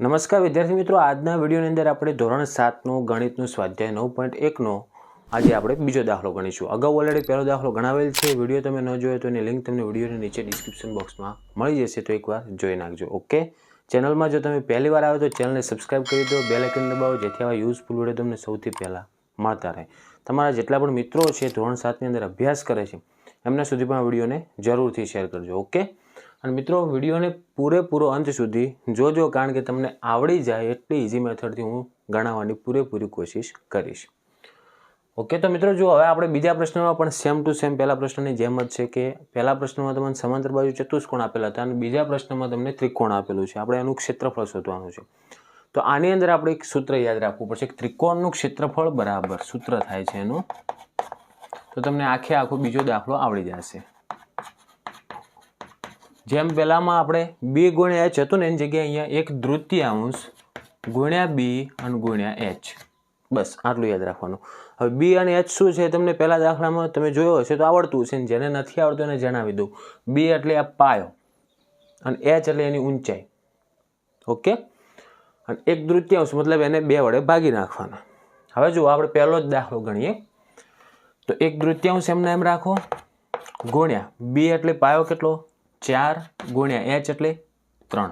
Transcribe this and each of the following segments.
નમસ્કાર, વિદ્યાર્થી મિત્રો. આજના વિડીયોની અંદર આપણે ધોરણ સાતનું, ગણિતનું સ્વાધ્યાય નવ પોઈન્ટ એકનો આજે આપણે બીજો દાખલો ગણીશું. અગાઉ ઓલરેડી પહેલો દાખલો ગણાવેલ છે. વીડિયો તમે ન જોયો તો એની લિંક તમને વિડીયોની નીચે ડિસ્ક્રિપ્શન બોક્સમાં મળી જશે, તો એકવાર જોઈ નાખજો. ઓકે ચેનલમાં જો તમે પહેલી વાર આવ્યો તો ચેનલને સબસ્ક્રાઇબ કરી દો. બેલ આઇકન દબાવો, જેથી આવા યુઝફુલ વીડિયો તમને સૌથી પહેલાં મળતા રહે. તમારા જેટલા પણ મિત્રો છે, ધોરણ સાતની અંદર અભ્યાસ કરે છે, એમના સુધી પણ આ વિડીયોને જરૂરથી શેર કરજો. ઓકે અને મિત્રો, વિડીયોને પૂરેપૂરો અંત સુધી જોજો, કારણ કે તમને આવડી જાય એટલી ઇઝી મેથડથી હું ગણાવવાની પૂરેપૂરી કોશિશ કરીશ. ઓકે તો મિત્રો જો હવે આપણે બીજા પ્રશ્નમાં પણ સેમ ટુ સેમ પહેલા પ્રશ્નની જેમ જ છે કે પહેલા પ્રશ્નમાં તમને સમાંતર બાજુ ચતુષ્કોણ આપેલા હતા અને બીજા પ્રશ્નમાં તમને ત્રિકોણ આપેલું છે. આપણે એનું ક્ષેત્રફળ શોધવાનું છે. તો આની અંદર આપણે એક સૂત્ર યાદ રાખવું પડશે ત્રિકોણનું ક્ષેત્રફળ બરાબર સૂત્ર થાય છે એનું. તો તમને આખે આખો બીજો દાખલો આવડી જશે. જેમ પહેલાંમાં આપણે બી ગુણ્યા એચ હતું ને એની જગ્યાએ અહીંયા એક તૃતીયાંશ ગુણ્યા બી અને ગુણ્યા એચ. બસ, આટલું યાદ રાખવાનું. હવે બી અને એચ શું છે તમને પહેલાં દાખલામાં તમે જોયો હશે તો આવડતું હશે જેને નથી આવડતું એને જણાવી દઉં. બી એટલે આ પાયો અને એચ એટલે એની ઊંચાઈ. ઓકે? અને એક તૃતીયાંશ મતલબ એને બે વડે ભાગી નાખવાના. હવે જુઓ, આપણે પહેલો જ દાખલો ગણીએ. તો એક તૃતીયાંશ એમને એમ રાખો. ગુણ્યા. બી એટલે પાયો કેટલો? ચાર ગુણ્યા એચ એટલે ત્રણ.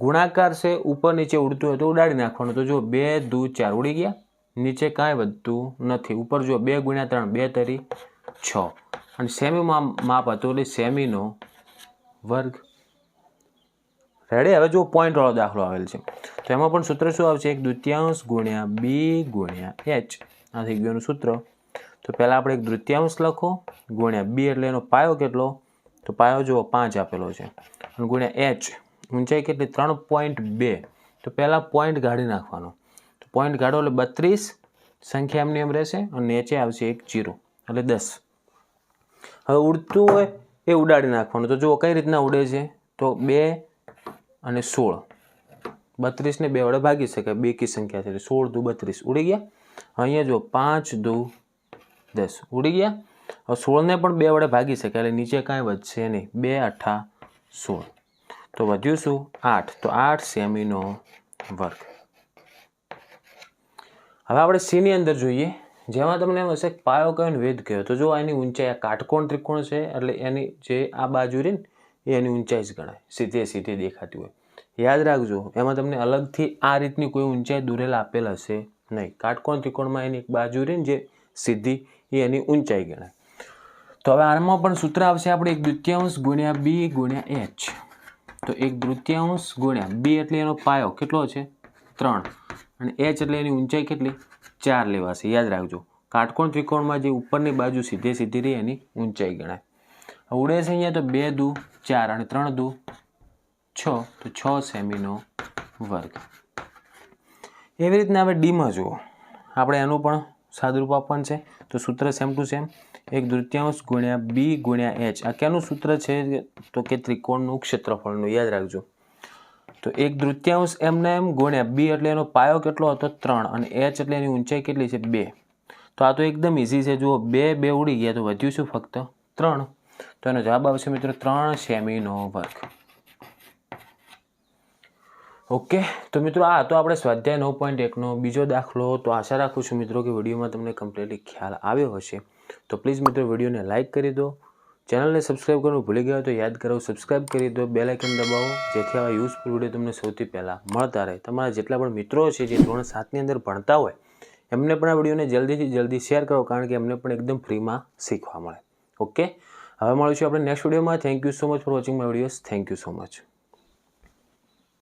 ગુણાકાર છે ઉપર નીચે ઉડતું હોય તો ઉડાડી નાખવાનું. તો જો બે, દૂ, ચાર ઉડી ગયા. નીચે કાંઈ વધતું નથી. ઉપર જો બે ગુણ્યા ત્રણ, બે તરી છ. અને સેમીમાં માપ હતું એટલે સેમીનો વર્ગ રેડી. હવે જો પોઈન્ટ વાળો દાખલો આવેલ છે. તો એમાં પણ સૂત્ર શું આવશે? એક દ્વિતીયાંશ ગુણ્યા બી ગુણ્યા એચ. આ થઈ ગયું સૂત્ર. તો પહેલાં આપણે એક દ્વિતીયાંશ લખો. ગુણ્યા બી એટલે એનો પાયો કેટલો? તો પાયો જુઓ, પાંચ આપેલો છે. અને ગુણ્યા એચ, ઊંચાઈ કેટલી? ત્રણ પોઈન્ટ બે. તો પહેલાં પોઈન્ટ કાઢી નાખવાનો. તો પોઈન્ટ કાઢો એટલે બત્રીસ, સંખ્યા એમની એમ રહેશે અને નીચે આવશે એક જીરો, એટલે દસ. હવે ઉડતું હોય એ ઉડાડી નાખવાનું. તો જુઓ કઈ રીતના ઉડે છે? તો બે અને સોળ. બત્રીસને બે વડે ભાગી શકાય. બે કી સંખ્યા છે. સોળ દુ બત્રીસ. ઉડી ગયા? અહીંયા જુઓ, પાંચ દુ દસ. ઉડી ગયા? સોળને પણ બે વડે ભાગી શકાય એટલે નીચે કાંઈ વધશે નહીં. બે અઠા સોળ. તો વધ્યું શું? આઠ. તો આઠ સેમીનો વર્ગ. હવે આપણે સીની અંદર જોઈએ. જેમાં તમને એમ હશે પાયો કયો વેધ કયો? તો જો એની ઊંચાઈ આ કાટકોણ ત્રિકોણ છે, એટલે એની જે આ બાજુ રહી ને એની ઊંચાઈ જ ગણાય. સીધે સીધી દેખાતી હોય. યાદ રાખજો, એમાં તમને અલગથી આ રીતની કોઈ ઊંચાઈ દૂરેલા આપેલ હશે નહીં. કાટકોણ ત્રિકોણમાં એની એક બાજુ રહી ને, જે સીધી એ એની ઊંચાઈ ગણાય. તો હવે આમાં પણ સૂત્ર આવશે આપણે એક દૃત્યાંશ ગુણ્યા બી ગુણ્યા એચ તો એક દૃત્યાંશ ગુણ્યા બી એટલે એનો પાયો કેટલો છે? ત્રણ. અને એચ એટલે એની ઊંચાઈ કેટલી? ચાર લેવાશે. યાદ રાખજો. કાટકોણ ત્રિકોણમાં જે ઉપરની બાજુ સીધે સીધી રહી એની ઊંચાઈ ગણાય. ઉડે છે અહીંયા તો બે દુ, ચાર અને ત્રણ દુ, છ. તો છ સેમીનો વર્ગ. એવી રીતના હવે ડીમાં જુઓ. આપણે એનું પણ સાદુરૂપ આપવાનું છે. તો સૂત્ર સેમ ટુ સેમ એક દૃત્યાંશ ગુણ્યા બી ગુણ્યા એચ. આ ક્યાંનું સૂત્ર છે? તો કે ત્રિકોણનું ક્ષેત્રફળનું, યાદ રાખજો. તો એક દૃત્યાંશ એમને એમ ગુણ્યા બી એટલે એનો પાયો કેટલો હતો? ત્રણ. અને એચ એટલે એની ઊંચાઈ કેટલી છે? બે. તો આ તો એકદમ ઇઝી છે. જુઓ, બે બે ઉડી ગયા તો વધ્યું શું ફક્ત? ત્રણ. તો એનો જવાબ આવશે મિત્રો ત્રણ સેમીનો વર્ગ. ઓકે, તો મિત્રો આ તો આપણે સ્વાધ્યાય નવ પોઈન્ટ એકનો બીજો દાખલો. તો આશા રાખું છું મિત્રો કે વિડીયોમાં તમને કમ્પ્લીટલી ખ્યાલ આવ્યો હશે. તો પ્લીઝ મિત્રો વિડીયોને લાઇક કરી દો. ચેનલને સબસ્ક્રાઇબ કરવાનું ભૂલી ગયા તો યાદ કરો સબસ્ક્રાઇબ કરી દો બેલ આઇકન દબાવો, જેથી આવા યુઝફુલ વીડિયો તમને સૌથી પહેલાં મળતા રહે. તમારા જેટલા પણ મિત્રો છે જે ધોરણ સાતની અંદર ભણતા હોય, એમને પણ આ વિડીયોને જલ્દીથી જલ્દી શેર કરો, કારણ કે એમને પણ એકદમ ફ્રીમાં શીખવા મળે. ઓકે? હવે મળીશું આપણે નેક્સ્ટ વિડીયોમાં thank you so much for watching my videos thank you so much